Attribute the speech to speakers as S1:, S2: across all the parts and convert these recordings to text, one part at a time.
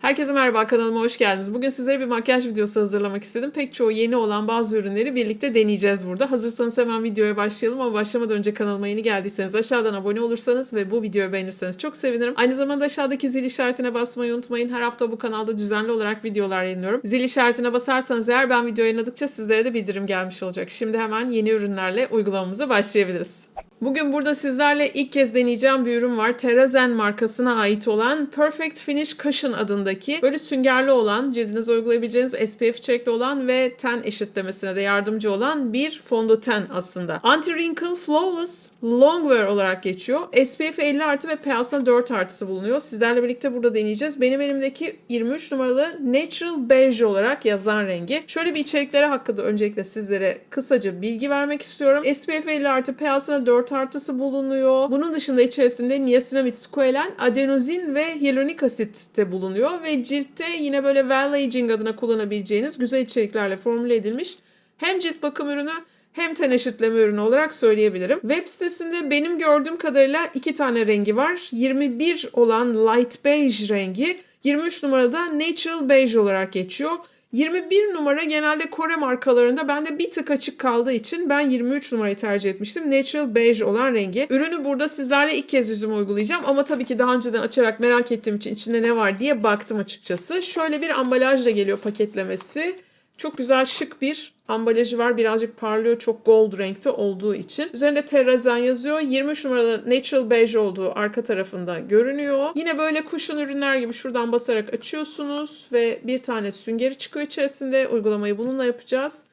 S1: Herkese merhaba kanalıma hoş geldiniz. Bugün sizlere bir makyaj videosu hazırlamak istedim. Pek çoğu yeni olan bazı ürünleri birlikte deneyeceğiz burada. Hazırsanız hemen videoya başlayalım ama başlamadan önce kanalıma yeni geldiyseniz aşağıdan abone olursanız ve bu videoyu beğenirseniz çok sevinirim. Aynı zamanda aşağıdaki zil işaretine basmayı unutmayın. Her hafta bu kanalda düzenli olarak videolar yayınlıyorum. Zil işaretine basarsanız eğer ben video yayınladıkça sizlere de bildirim gelmiş olacak. Şimdi hemen yeni ürünlerle uygulamamıza başlayabiliriz. Bugün burada sizlerle ilk kez deneyeceğim bir ürün var. Terrazen markasına ait olan Perfect Finish Cushion adındaki böyle süngerli olan, cildinize uygulayabileceğiniz SPF içerikli olan ve ten eşitlemesine de yardımcı olan bir fondöten aslında. Anti-Wrinkle Flawless Longwear olarak geçiyor. SPF 50 artı ve pH'sına 4 artısı bulunuyor. Sizlerle birlikte burada deneyeceğiz. Benim elimdeki 23 numaralı Natural Beige olarak yazan rengi. Şöyle bir içerikleri hakkında öncelikle sizlere kısaca bilgi vermek istiyorum. SPF 50 artı pH'sına 4 artısı bulunuyor. Bunun dışında içerisinde niacinamide, squalene, adenozin ve hyaluronik asit de bulunuyor ve ciltte yine böyle well aging adına kullanabileceğiniz güzel içeriklerle formüle edilmiş hem cilt bakım ürünü hem ten eşitleme ürünü olarak söyleyebilirim. Web sitesinde benim gördüğüm kadarıyla iki tane rengi var. 21 olan light beige rengi, 23 numarada natural beige olarak geçiyor. 21 numara genelde Kore markalarında bende bir tık açık kaldığı için ben 23 numarayı tercih etmiştim. Natural beige olan rengi. Ürünü burada sizlerle ilk kez yüzüme uygulayacağım ama tabii ki daha önceden açarak merak ettiğim için içinde ne var diye baktım açıkçası. Şöyle bir ambalajla geliyor paketlemesi. Çok güzel şık bir ambalajı var. Birazcık parlıyor. Çok gold renkte olduğu için. Üzerinde terrazen yazıyor. 23 numaralı natural beige olduğu arka tarafında görünüyor. Yine böyle kuşun ürünler gibi şuradan basarak açıyorsunuz ve bir tane süngeri çıkıyor içerisinde. Uygulamayı bununla yapacağız.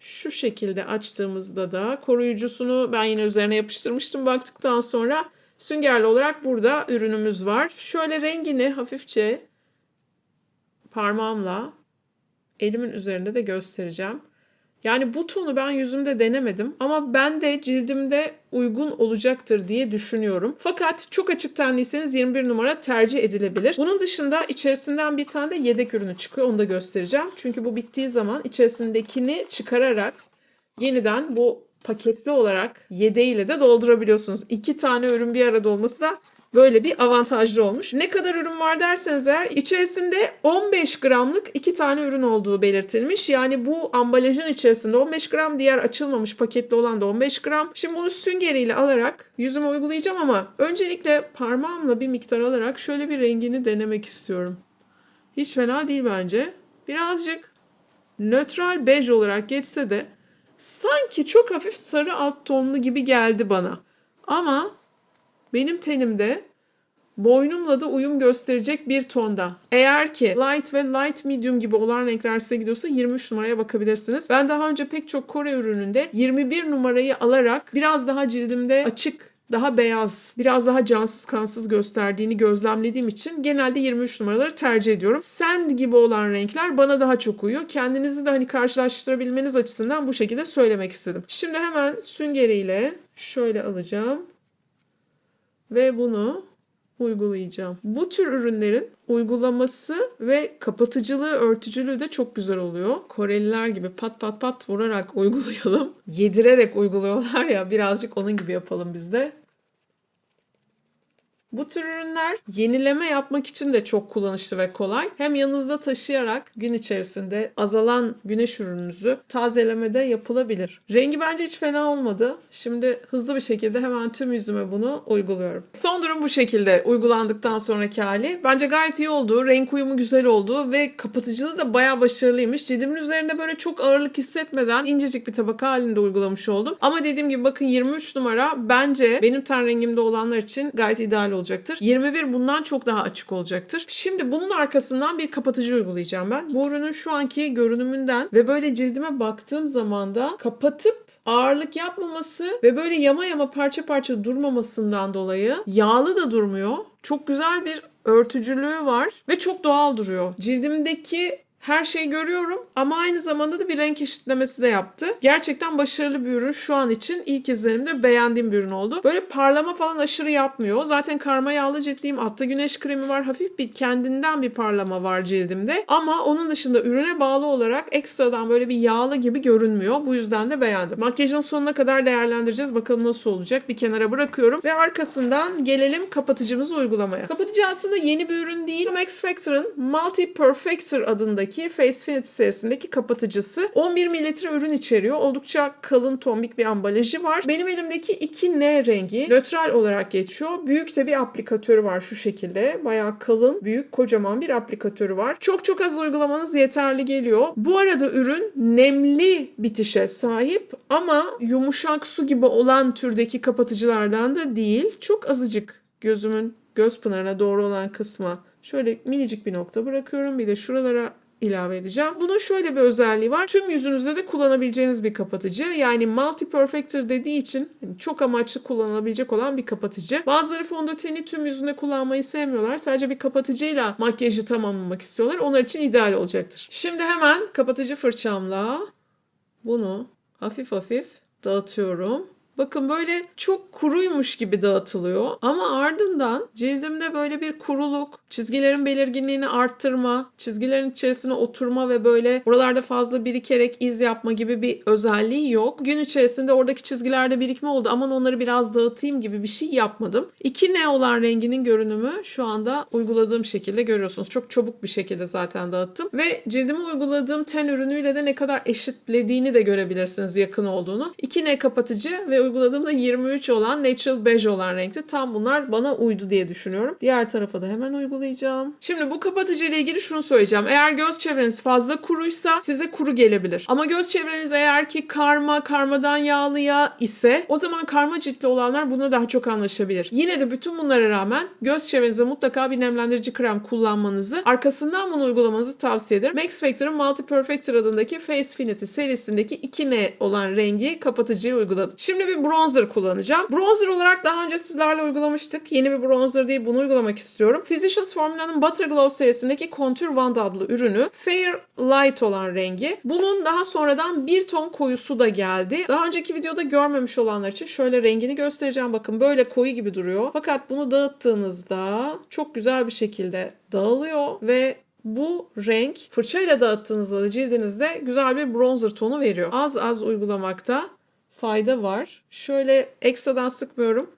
S1: Şu şekilde açtığımızda da koruyucusunu ben yine üzerine yapıştırmıştım baktıktan sonra süngerli olarak burada ürünümüz var. Şöyle rengini hafifçe parmağımla elimin üzerinde de göstereceğim. Yani bu tonu ben yüzümde denemedim ama ben de cildimde uygun olacaktır diye düşünüyorum. Fakat çok açık tenliyseniz 21 numara tercih edilebilir. Bunun dışında içerisinden bir tane de yedek ürünü çıkıyor. Onu da göstereceğim. Çünkü bu bittiği zaman içerisindekini çıkararak yeniden bu paketli olarak yedeğiyle de doldurabiliyorsunuz. İki tane ürün bir arada olması da Böyle bir avantajlı olmuş. Ne kadar ürün var derseniz eğer içerisinde 15 gramlık iki tane ürün olduğu belirtilmiş. Yani bu ambalajın içerisinde 15 gram diğer açılmamış paketli olan da 15 gram. Şimdi bunu süngeriyle alarak yüzüme uygulayacağım ama öncelikle parmağımla bir miktar alarak şöyle bir rengini denemek istiyorum. Hiç fena değil bence. Birazcık nötral bej olarak geçse de sanki çok hafif sarı alt tonlu gibi geldi bana. Ama benim tenimde boynumla da uyum gösterecek bir tonda. Eğer ki light ve light medium gibi olan renkler size gidiyorsa 23 numaraya bakabilirsiniz. Ben daha önce pek çok Kore ürününde 21 numarayı alarak biraz daha cildimde açık daha beyaz, biraz daha cansız kansız gösterdiğini gözlemlediğim için genelde 23 numaraları tercih ediyorum. Sand gibi olan renkler bana daha çok uyuyor. Kendinizi de hani karşılaştırabilmeniz açısından bu şekilde söylemek istedim. Şimdi hemen süngeriyle şöyle alacağım ve bunu uygulayacağım. Bu tür ürünlerin uygulaması ve kapatıcılığı, örtücülüğü de çok güzel oluyor. Koreliler gibi pat pat pat vurarak uygulayalım. Yedirerek uyguluyorlar ya birazcık onun gibi yapalım biz de. Bu tür ürünler yenileme yapmak için de çok kullanışlı ve kolay. Hem yanınızda taşıyarak gün içerisinde azalan güneş ürününüzü tazelemede yapılabilir. Rengi bence hiç fena olmadı. Şimdi hızlı bir şekilde hemen tüm yüzüme bunu uyguluyorum. Son durum bu şekilde uygulandıktan sonraki hali. Bence gayet iyi oldu. Renk uyumu güzel oldu ve kapatıcılığı da bayağı başarılıymış. Cildimin üzerinde böyle çok ağırlık hissetmeden incecik bir tabaka halinde uygulamış oldum. Ama dediğim gibi bakın 23 numara bence benim ten rengimde olanlar için gayet ideal olacaktır. 21 bundan çok daha açık olacaktır. Şimdi bunun arkasından bir kapatıcı uygulayacağım ben. Bu ürünün şu anki görünümünden ve böyle cildime baktığım zaman da kapatıp ağırlık yapmaması ve böyle yama yama parça parça durmamasından dolayı yağlı da durmuyor. Çok güzel bir örtücülüğü var ve çok doğal duruyor. Cildimdeki her şeyi görüyorum ama aynı zamanda da bir renk eşitlemesi de yaptı. Gerçekten başarılı bir ürün şu an için ilk izlenimde beğendiğim bir ürün oldu. Böyle parlama falan aşırı yapmıyor. Zaten karma yağlı ciltliyim. Altta güneş kremi var. Hafif bir kendinden bir parlama var cildimde. Ama onun dışında ürüne bağlı olarak ekstradan böyle bir yağlı gibi görünmüyor. Bu yüzden de beğendim. Makyajın sonuna kadar değerlendireceğiz. Bakalım nasıl olacak. Bir kenara bırakıyorum. Ve arkasından gelelim kapatıcımızı uygulamaya. Kapatıcı aslında yeni bir ürün değil. Max Factor'ın Multi Perfector adındaki Face Finity serisindeki kapatıcısı. 11 mililitre ürün içeriyor. Oldukça kalın tombik bir ambalajı var. Benim elimdeki 2N rengi nötral olarak geçiyor. Büyük de bir aplikatörü var şu şekilde. Bayağı kalın, büyük, kocaman bir aplikatörü var. Çok çok az uygulamanız yeterli geliyor. Bu arada ürün nemli bitişe sahip ama yumuşak su gibi olan türdeki kapatıcılardan da değil. Çok azıcık gözümün göz pınarına doğru olan kısma şöyle minicik bir nokta bırakıyorum. Bir de şuralara ilave edeceğim. Bunun şöyle bir özelliği var. Tüm yüzünüzde de kullanabileceğiniz bir kapatıcı. Yani multi perfector dediği için hani çok amaçlı kullanılabilecek olan bir kapatıcı. Bazıları fondöteni tüm yüzünde kullanmayı sevmiyorlar. Sadece bir kapatıcıyla makyajı tamamlamak istiyorlar. Onlar için ideal olacaktır. Şimdi hemen kapatıcı fırçamla bunu hafif hafif dağıtıyorum. Bakın böyle çok kuruymuş gibi dağıtılıyor. Ama ardından cildimde böyle bir kuruluk, çizgilerin belirginliğini arttırma, çizgilerin içerisine oturma ve böyle buralarda fazla birikerek iz yapma gibi bir özelliği yok. Gün içerisinde oradaki çizgilerde birikme oldu. Aman onları biraz dağıtayım gibi bir şey yapmadım. 2N olan renginin görünümü şu anda uyguladığım şekilde görüyorsunuz. Çok çabuk bir şekilde zaten dağıttım. Ve cildime uyguladığım ten ürünüyle de ne kadar eşitlediğini de görebilirsiniz yakın olduğunu. 2N kapatıcı ve uyguladığımda 23 olan Natural Beige olan renkti. Tam bunlar bana uydu diye düşünüyorum. Diğer tarafa da hemen uygulayacağım. Şimdi bu kapatıcı ile ilgili şunu söyleyeceğim. Eğer göz çevreniz fazla kuruysa size kuru gelebilir. Ama göz çevreniz eğer ki karma, karmadan yağlıya ise o zaman karma ciltli olanlar buna daha çok anlaşabilir. Yine de bütün bunlara rağmen göz çevrenize mutlaka bir nemlendirici krem kullanmanızı, arkasından bunu uygulamanızı tavsiye ederim. Max Factor'ın Multi Perfector adındaki Face Finity serisindeki 2N olan rengi kapatıcıyı uyguladım. Şimdi bir bronzer kullanacağım. Bronzer olarak daha önce sizlerle uygulamıştık. Yeni bir bronzer değil bunu uygulamak istiyorum. Physicians Formula'nın Butter Glow serisindeki Contour Wand adlı ürünü. Fair Light olan rengi. Bunun daha sonradan bir ton koyusu da geldi. Daha önceki videoda görmemiş olanlar için şöyle rengini göstereceğim. Bakın böyle koyu gibi duruyor. Fakat bunu dağıttığınızda çok güzel bir şekilde dağılıyor ve bu renk fırçayla dağıttığınızda da cildinizde güzel bir bronzer tonu veriyor. Az az uygulamakta fayda var. Şöyle ekstradan sıkmıyorum.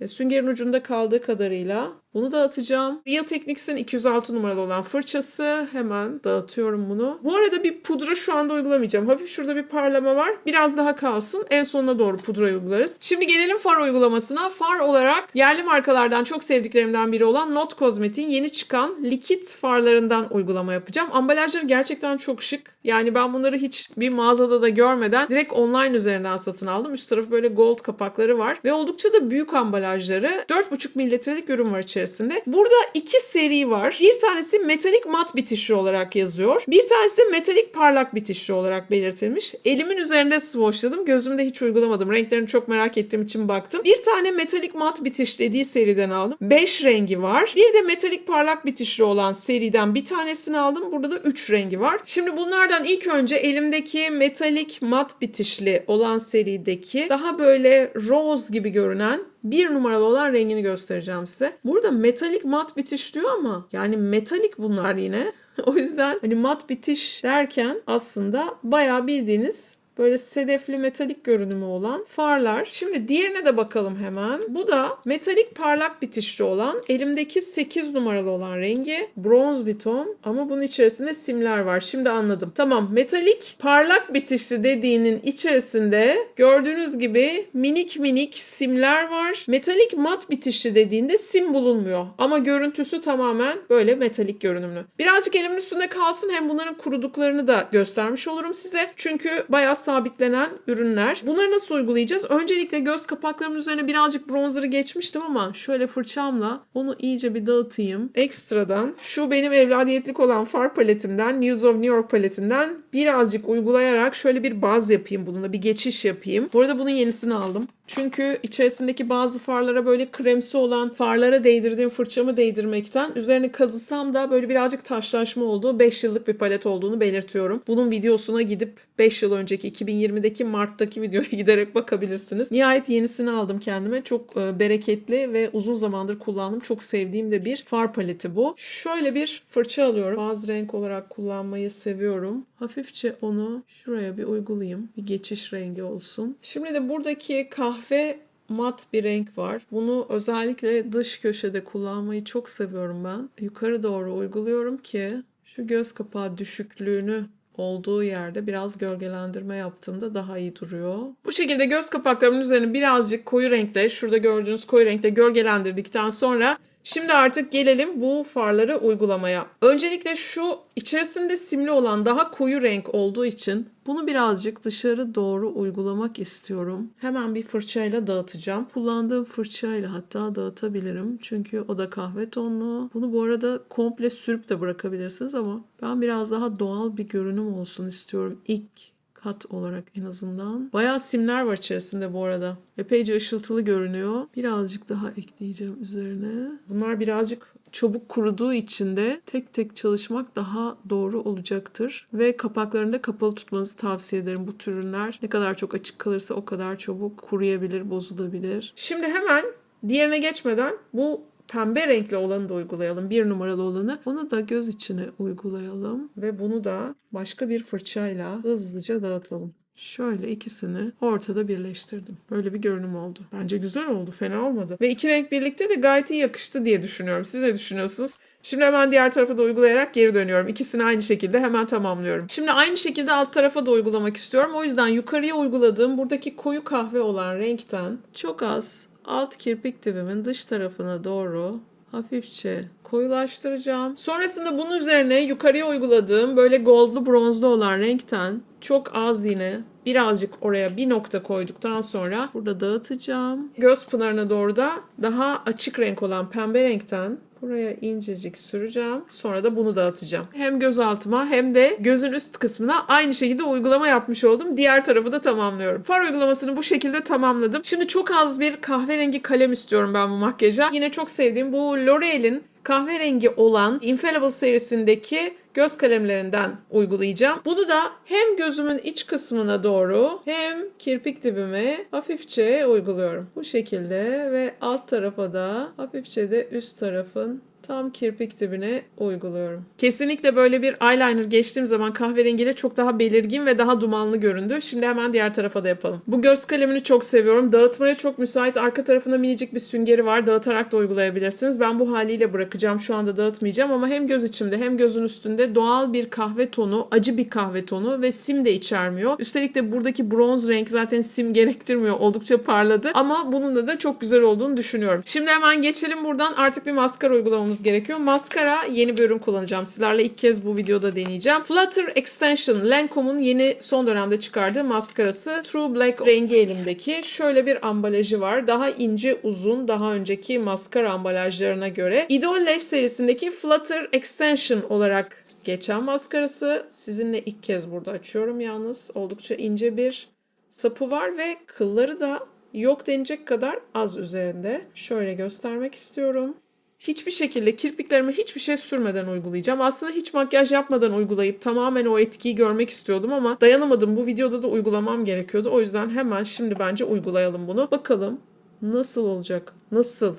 S1: E, Süngerin ucunda kaldığı kadarıyla bunu dağıtacağım. Real Techniques'in 206 numaralı olan fırçası. Hemen dağıtıyorum bunu. Bu arada bir pudra şu anda uygulamayacağım. Hafif şurada bir parlama var. Biraz daha kalsın. En sonuna doğru pudra uygularız. Şimdi gelelim far uygulamasına. Far olarak yerli markalardan çok sevdiklerimden biri olan Not Cosmetic'in yeni çıkan likit farlarından uygulama yapacağım. Ambalajları gerçekten çok şık. Yani ben bunları hiç bir mağazada da görmeden direkt online üzerinden satın aldım. Üst tarafı böyle gold kapakları var. Ve oldukça da büyük ambalajları. 4,5 mililitrelik ürün var içerisinde. Burada iki seri var. Bir tanesi metalik mat bitişli olarak yazıyor. Bir tanesi de metalik parlak bitişli olarak belirtilmiş. Elimin üzerinde swatchladım. Gözümde hiç uygulamadım. Renklerini çok merak ettiğim için baktım. Bir tane metalik mat bitiş dediği seriden aldım. 5 rengi var. Bir de metalik parlak bitişli olan seriden bir tanesini aldım. Burada da 3 rengi var. Şimdi bunlardan ilk önce elimdeki metalik mat bitişli olan serideki daha böyle rose gibi görünen bir numaralı olan rengini göstereceğim size. Burada metalik mat bitiş diyor ama yani metalik bunlar yine. o yüzden hani mat bitiş derken aslında bayağı bildiğiniz böyle sedefli metalik görünümü olan farlar. Şimdi diğerine de bakalım hemen. Bu da metalik parlak bitişli olan elimdeki 8 numaralı olan rengi bronz bir ton ama bunun içerisinde simler var. Şimdi anladım. Tamam metalik parlak bitişli dediğinin içerisinde gördüğünüz gibi minik minik simler var. Metalik mat bitişli dediğinde sim bulunmuyor ama görüntüsü tamamen böyle metalik görünümlü. Birazcık elimin üstünde kalsın hem bunların kuruduklarını da göstermiş olurum size. Çünkü bayağı sabitlenen ürünler. Bunları nasıl uygulayacağız? Öncelikle göz kapaklarımın üzerine birazcık bronzer'ı geçmiştim ama şöyle fırçamla onu iyice bir dağıtayım. Ekstradan şu benim evladiyetlik olan far paletimden, News of New York paletinden birazcık uygulayarak şöyle bir baz yapayım bununla bir geçiş yapayım. Bu arada bunun yenisini aldım. Çünkü içerisindeki bazı farlara böyle kremsi olan farlara değdirdiğim fırçamı değdirmekten üzerine kazısam da böyle birazcık taşlaşma olduğu 5 yıllık bir palet olduğunu belirtiyorum. Bunun videosuna gidip 5 yıl önceki 2020'deki Mart'taki videoya giderek bakabilirsiniz. Nihayet yenisini aldım kendime. Çok e, bereketli ve uzun zamandır kullandım. Çok sevdiğim de bir far paleti bu. Şöyle bir fırça alıyorum. Baz renk olarak kullanmayı seviyorum. Hafifçe onu şuraya bir uygulayayım. Bir geçiş rengi olsun. Şimdi de buradaki kahve mat bir renk var. Bunu özellikle dış köşede kullanmayı çok seviyorum ben. Yukarı doğru uyguluyorum ki şu göz kapağı düşüklüğünü olduğu yerde biraz gölgelendirme yaptığımda daha iyi duruyor. Bu şekilde göz kapaklarımın üzerine birazcık koyu renkle, şurada gördüğünüz koyu renkle gölgelendirdikten sonra Şimdi artık gelelim bu farları uygulamaya. Öncelikle şu içerisinde simli olan daha koyu renk olduğu için bunu birazcık dışarı doğru uygulamak istiyorum. Hemen bir fırçayla dağıtacağım. Kullandığım fırçayla hatta dağıtabilirim. Çünkü o da kahve tonlu. Bunu bu arada komple sürüp de bırakabilirsiniz ama ben biraz daha doğal bir görünüm olsun istiyorum. İlk kat olarak en azından. Bayağı simler var içerisinde bu arada. Epeyce ışıltılı görünüyor. Birazcık daha ekleyeceğim üzerine. Bunlar birazcık çabuk kuruduğu için de tek tek çalışmak daha doğru olacaktır. Ve kapaklarını da kapalı tutmanızı tavsiye ederim. Bu tür ürünler ne kadar çok açık kalırsa o kadar çabuk kuruyabilir, bozulabilir. Şimdi hemen diğerine geçmeden bu pembe renkli olanı da uygulayalım. Bir numaralı olanı. Onu da göz içine uygulayalım. Ve bunu da başka bir fırçayla hızlıca dağıtalım. Şöyle ikisini ortada birleştirdim. Böyle bir görünüm oldu. Bence güzel oldu. Fena olmadı. Ve iki renk birlikte de gayet iyi yakıştı diye düşünüyorum. Siz ne düşünüyorsunuz? Şimdi hemen diğer tarafa da uygulayarak geri dönüyorum. İkisini aynı şekilde hemen tamamlıyorum. Şimdi aynı şekilde alt tarafa da uygulamak istiyorum. O yüzden yukarıya uyguladığım buradaki koyu kahve olan renkten çok az alt kirpik dibimin dış tarafına doğru hafifçe koyulaştıracağım. Sonrasında bunun üzerine yukarıya uyguladığım böyle goldlu bronzlu olan renkten çok az yine birazcık oraya bir nokta koyduktan sonra burada dağıtacağım. Göz pınarına doğru da daha açık renk olan pembe renkten Buraya incecik süreceğim. Sonra da bunu dağıtacağım. Hem göz altıma hem de gözün üst kısmına aynı şekilde uygulama yapmış oldum. Diğer tarafı da tamamlıyorum. Far uygulamasını bu şekilde tamamladım. Şimdi çok az bir kahverengi kalem istiyorum ben bu makyaja. Yine çok sevdiğim bu L'Oreal'in kahverengi olan Infallible serisindeki göz kalemlerinden uygulayacağım. Bunu da hem gözümün iç kısmına doğru hem kirpik dibime hafifçe uyguluyorum. Bu şekilde ve alt tarafa da hafifçe de üst tarafın tam kirpik dibine uyguluyorum. Kesinlikle böyle bir eyeliner geçtiğim zaman kahverengiyle çok daha belirgin ve daha dumanlı göründü. Şimdi hemen diğer tarafa da yapalım. Bu göz kalemini çok seviyorum. Dağıtmaya çok müsait. Arka tarafında minicik bir süngeri var. Dağıtarak da uygulayabilirsiniz. Ben bu haliyle bırakacağım. Şu anda dağıtmayacağım ama hem göz içimde hem gözün üstünde doğal bir kahve tonu, acı bir kahve tonu ve sim de içermiyor. Üstelik de buradaki bronz renk zaten sim gerektirmiyor. Oldukça parladı. Ama bununla da çok güzel olduğunu düşünüyorum. Şimdi hemen geçelim buradan. Artık bir maskara uygulamamız gerekiyor. Maskara yeni bir ürün kullanacağım. Sizlerle ilk kez bu videoda deneyeceğim. Flutter Extension Lancome'un yeni son dönemde çıkardığı maskarası. True Black rengi elimdeki. Şöyle bir ambalajı var. Daha ince uzun daha önceki maskara ambalajlarına göre. Idol Lash serisindeki Flutter Extension olarak geçen maskarası. Sizinle ilk kez burada açıyorum yalnız. Oldukça ince bir sapı var ve kılları da yok denecek kadar az üzerinde. Şöyle göstermek istiyorum. Hiçbir şekilde kirpiklerime hiçbir şey sürmeden uygulayacağım. Aslında hiç makyaj yapmadan uygulayıp tamamen o etkiyi görmek istiyordum ama dayanamadım. Bu videoda da uygulamam gerekiyordu. O yüzden hemen şimdi bence uygulayalım bunu. Bakalım nasıl olacak? Nasıl?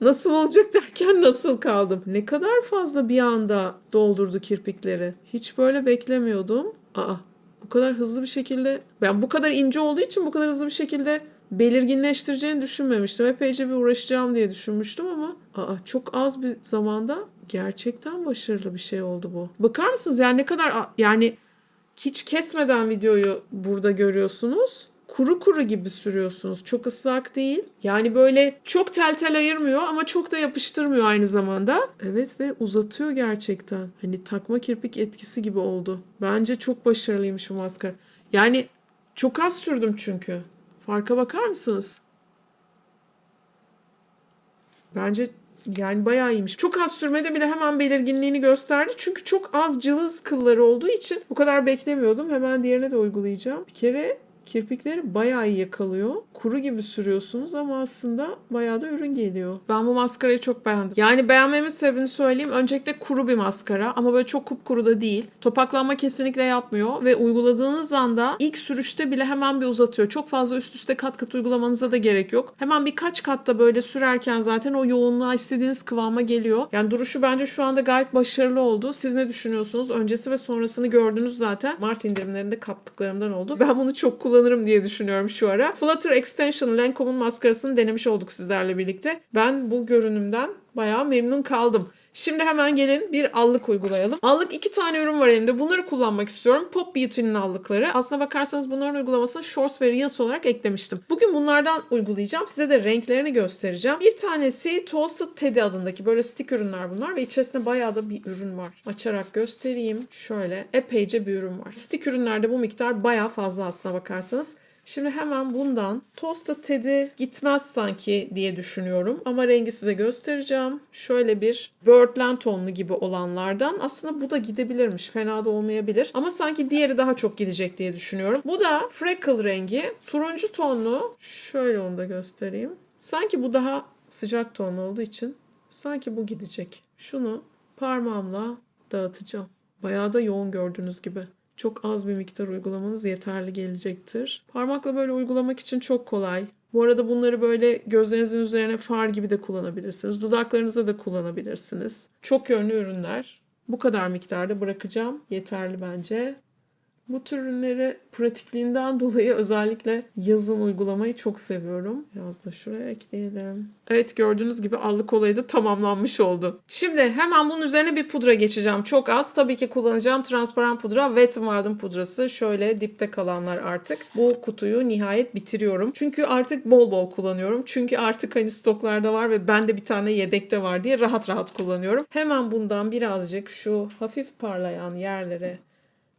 S1: Nasıl olacak derken nasıl kaldım? Ne kadar fazla bir anda doldurdu kirpikleri. Hiç böyle beklemiyordum. Aa bu kadar hızlı bir şekilde ben bu kadar ince olduğu için bu kadar hızlı bir şekilde belirginleştireceğini düşünmemiştim. Epeyce bir uğraşacağım diye düşünmüştüm ama aa, çok az bir zamanda gerçekten başarılı bir şey oldu bu. Bakar mısınız yani ne kadar yani hiç kesmeden videoyu burada görüyorsunuz. Kuru kuru gibi sürüyorsunuz. Çok ıslak değil. Yani böyle çok tel tel ayırmıyor ama çok da yapıştırmıyor aynı zamanda. Evet ve uzatıyor gerçekten. Hani takma kirpik etkisi gibi oldu. Bence çok başarılıymış bu maskara. Yani çok az sürdüm çünkü. Farka bakar mısınız? Bence yani bayağı iyiymiş. Çok az sürmede bile hemen belirginliğini gösterdi. Çünkü çok az cılız kılları olduğu için bu kadar beklemiyordum. Hemen diğerine de uygulayacağım. Bir kere Kirpikleri bayağı iyi yakalıyor. Kuru gibi sürüyorsunuz ama aslında bayağı da ürün geliyor. Ben bu maskarayı çok beğendim. Yani beğenmemin sebebini söyleyeyim. Öncelikle kuru bir maskara ama böyle çok kupkuru da değil. Topaklanma kesinlikle yapmıyor ve uyguladığınız anda ilk sürüşte bile hemen bir uzatıyor. Çok fazla üst üste kat kat uygulamanıza da gerek yok. Hemen birkaç katta böyle sürerken zaten o yoğunluğa istediğiniz kıvama geliyor. Yani duruşu bence şu anda gayet başarılı oldu. Siz ne düşünüyorsunuz? Öncesi ve sonrasını gördünüz zaten. Mart indirimlerinde kaptıklarımdan oldu. Ben bunu çok kullanırım diye düşünüyorum şu ara. Flutter Extension Lancome'un maskarasını denemiş olduk sizlerle birlikte. Ben bu görünümden bayağı memnun kaldım. Şimdi hemen gelin bir allık uygulayalım. Allık iki tane ürün var elimde. Bunları kullanmak istiyorum. Pop Beauty'nin allıkları. Aslına bakarsanız bunların uygulamasını Shorts ve Reels olarak eklemiştim. Bugün bunlardan uygulayacağım. Size de renklerini göstereceğim. Bir tanesi Toasted Teddy adındaki böyle stick ürünler bunlar ve içerisinde bayağı da bir ürün var. Açarak göstereyim. Şöyle epeyce bir ürün var. Stick ürünlerde bu miktar bayağı fazla aslına bakarsanız. Şimdi hemen bundan Toasted Teddy gitmez sanki diye düşünüyorum. Ama rengi size göstereceğim. Şöyle bir Birdland tonlu gibi olanlardan. Aslında bu da gidebilirmiş. Fena da olmayabilir. Ama sanki diğeri daha çok gidecek diye düşünüyorum. Bu da Freckle rengi. Turuncu tonlu. Şöyle onu da göstereyim. Sanki bu daha sıcak tonlu olduğu için sanki bu gidecek. Şunu parmağımla dağıtacağım. Bayağı da yoğun gördüğünüz gibi. Çok az bir miktar uygulamanız yeterli gelecektir. Parmakla böyle uygulamak için çok kolay. Bu arada bunları böyle gözlerinizin üzerine far gibi de kullanabilirsiniz. Dudaklarınıza da kullanabilirsiniz. Çok yönlü ürünler. Bu kadar miktarda bırakacağım. Yeterli bence. Bu tür ürünleri pratikliğinden dolayı özellikle yazın uygulamayı çok seviyorum. Biraz da şuraya ekleyelim. Evet gördüğünüz gibi allık olayı da tamamlanmış oldu. Şimdi hemen bunun üzerine bir pudra geçeceğim. Çok az. Tabii ki kullanacağım transparan pudra. Wet n Wild'ın pudrası. Şöyle dipte kalanlar artık. Bu kutuyu nihayet bitiriyorum. Çünkü artık bol bol kullanıyorum. Çünkü artık hani stoklarda var ve bende bir tane yedekte var diye rahat rahat kullanıyorum. Hemen bundan birazcık şu hafif parlayan yerlere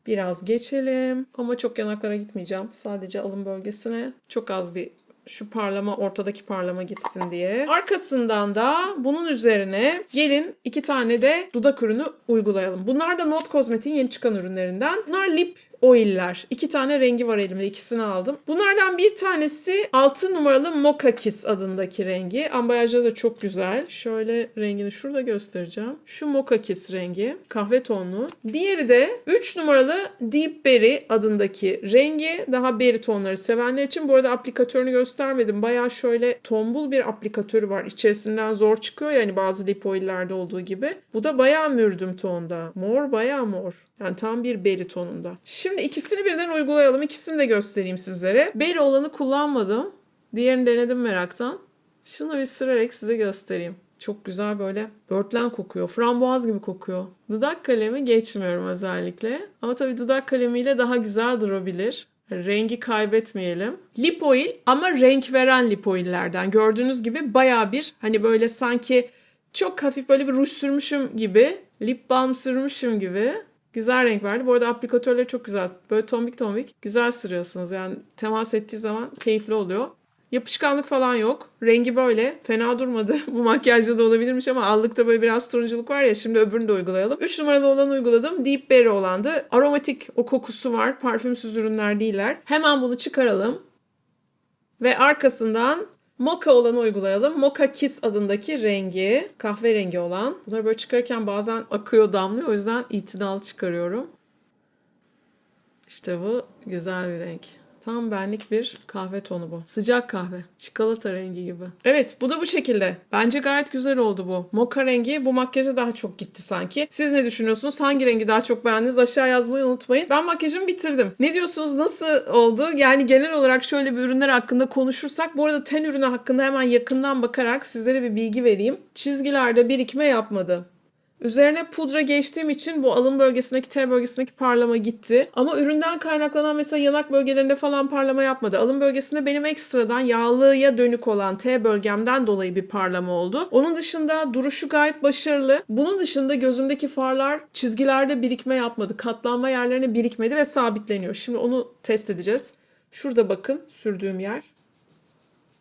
S1: Biraz geçelim ama çok yanaklara gitmeyeceğim. Sadece alın bölgesine çok az bir şu parlama ortadaki parlama gitsin diye. Arkasından da bunun üzerine gelin iki tane de dudak ürünü uygulayalım. Bunlar da Not Cosmetic'in yeni çıkan ürünlerinden. Bunlar lip oiller. İki tane rengi var elimde. ikisini aldım. Bunlardan bir tanesi 6 numaralı Mocha Kiss adındaki rengi. Ambalajda da çok güzel. Şöyle rengini şurada göstereceğim. Şu Mocha Kiss rengi. Kahve tonlu. Diğeri de 3 numaralı Deep Berry adındaki rengi. Daha berry tonları sevenler için. Bu arada aplikatörünü göstermedim. Baya şöyle tombul bir aplikatörü var. İçerisinden zor çıkıyor yani bazı lip oillerde olduğu gibi. Bu da baya mürdüm tonda. Mor baya mor. Yani tam bir berry tonunda. Şimdi ikisini birden uygulayalım. İkisini de göstereyim sizlere. Berry olanı kullanmadım. Diğerini denedim meraktan. Şunu bir sürerek size göstereyim. Çok güzel böyle börtlen kokuyor. Frambuaz gibi kokuyor. Dudak kalemi geçmiyorum özellikle. Ama tabii dudak kalemiyle daha güzel durabilir. Rengi kaybetmeyelim. Lip oil ama renk veren lip oillerden. Gördüğünüz gibi baya bir hani böyle sanki çok hafif böyle bir ruj sürmüşüm gibi. Lip balm sürmüşüm gibi. Güzel renk verdi. Bu arada aplikatörleri çok güzel. Böyle tombik tombik. Güzel sürüyorsunuz. Yani temas ettiği zaman keyifli oluyor. Yapışkanlık falan yok. Rengi böyle. Fena durmadı. Bu makyajda da olabilirmiş ama allıkta böyle biraz turunculuk var ya. Şimdi öbürünü de uygulayalım. 3 numaralı olanı uyguladım. Deep Berry olandı. Aromatik o kokusu var. Parfümsüz ürünler değiller. Hemen bunu çıkaralım. Ve arkasından Mocha olanı uygulayalım. Mocha Kiss adındaki rengi, kahverengi olan. Bunları böyle çıkarırken bazen akıyor, damlıyor. O yüzden itinalı çıkarıyorum. İşte bu güzel bir renk. Tam benlik bir kahve tonu bu. Sıcak kahve. Çikolata rengi gibi. Evet bu da bu şekilde. Bence gayet güzel oldu bu. Mocha rengi bu makyaja daha çok gitti sanki. Siz ne düşünüyorsunuz? Hangi rengi daha çok beğendiniz? Aşağı yazmayı unutmayın. Ben makyajımı bitirdim. Ne diyorsunuz? Nasıl oldu? Yani genel olarak şöyle bir ürünler hakkında konuşursak. Bu arada ten ürünü hakkında hemen yakından bakarak sizlere bir bilgi vereyim. Çizgilerde birikme yapmadı. Üzerine pudra geçtiğim için bu alın bölgesindeki T bölgesindeki parlama gitti. Ama üründen kaynaklanan mesela yanak bölgelerinde falan parlama yapmadı. Alın bölgesinde benim ekstradan yağlıya dönük olan T bölgemden dolayı bir parlama oldu. Onun dışında duruşu gayet başarılı. Bunun dışında gözümdeki farlar çizgilerde birikme yapmadı. Katlanma yerlerine birikmedi ve sabitleniyor. Şimdi onu test edeceğiz. Şurada bakın sürdüğüm yer.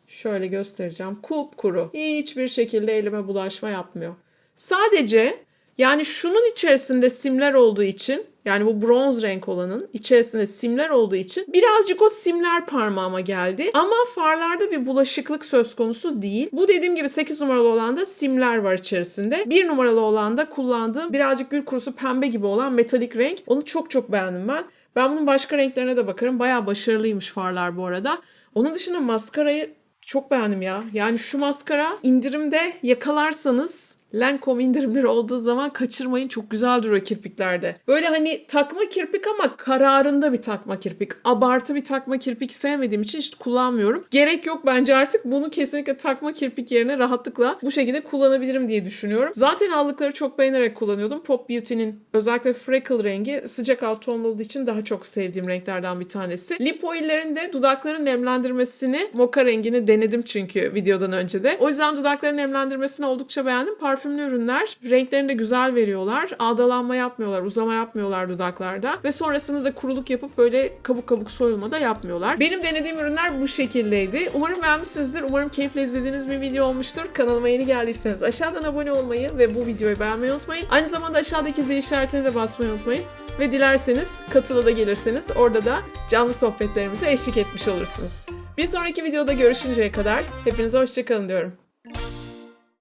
S1: Şöyle göstereceğim. Kup kuru. Hiçbir şekilde elime bulaşma yapmıyor. Sadece Yani şunun içerisinde simler olduğu için yani bu bronz renk olanın içerisinde simler olduğu için birazcık o simler parmağıma geldi. Ama farlarda bir bulaşıklık söz konusu değil. Bu dediğim gibi 8 numaralı olan da simler var içerisinde. 1 numaralı olan da kullandığım birazcık gül kurusu pembe gibi olan metalik renk. Onu çok çok beğendim ben. Ben bunun başka renklerine de bakarım. Bayağı başarılıymış farlar bu arada. Onun dışında maskarayı çok beğendim ya. Yani şu maskara indirimde yakalarsanız Lancome indirimleri olduğu zaman kaçırmayın. Çok güzel duruyor kirpiklerde. Böyle hani takma kirpik ama kararında bir takma kirpik. Abartı bir takma kirpik sevmediğim için hiç kullanmıyorum. Gerek yok bence artık bunu kesinlikle takma kirpik yerine rahatlıkla bu şekilde kullanabilirim diye düşünüyorum. Zaten aldıkları çok beğenerek kullanıyordum. Pop Beauty'nin özellikle freckle rengi sıcak alt tonlu olduğu için daha çok sevdiğim renklerden bir tanesi. Lip oil'lerin de dudakların nemlendirmesini moka rengini denedim çünkü videodan önce de. O yüzden dudakların nemlendirmesini oldukça beğendim. Parfümlü ürünler renklerini de güzel veriyorlar. Ağdalanma yapmıyorlar, uzama yapmıyorlar dudaklarda. Ve sonrasında da kuruluk yapıp böyle kabuk kabuk soyulma da yapmıyorlar. Benim denediğim ürünler bu şekildeydi. Umarım beğenmişsinizdir. Umarım keyifle izlediğiniz bir video olmuştur. Kanalıma yeni geldiyseniz aşağıdan abone olmayı ve bu videoyu beğenmeyi unutmayın. Aynı zamanda aşağıdaki zil işaretine de basmayı unutmayın. Ve dilerseniz katıla da gelirseniz orada da canlı sohbetlerimize eşlik etmiş olursunuz. Bir sonraki videoda görüşünceye kadar hepinize hoşçakalın diyorum.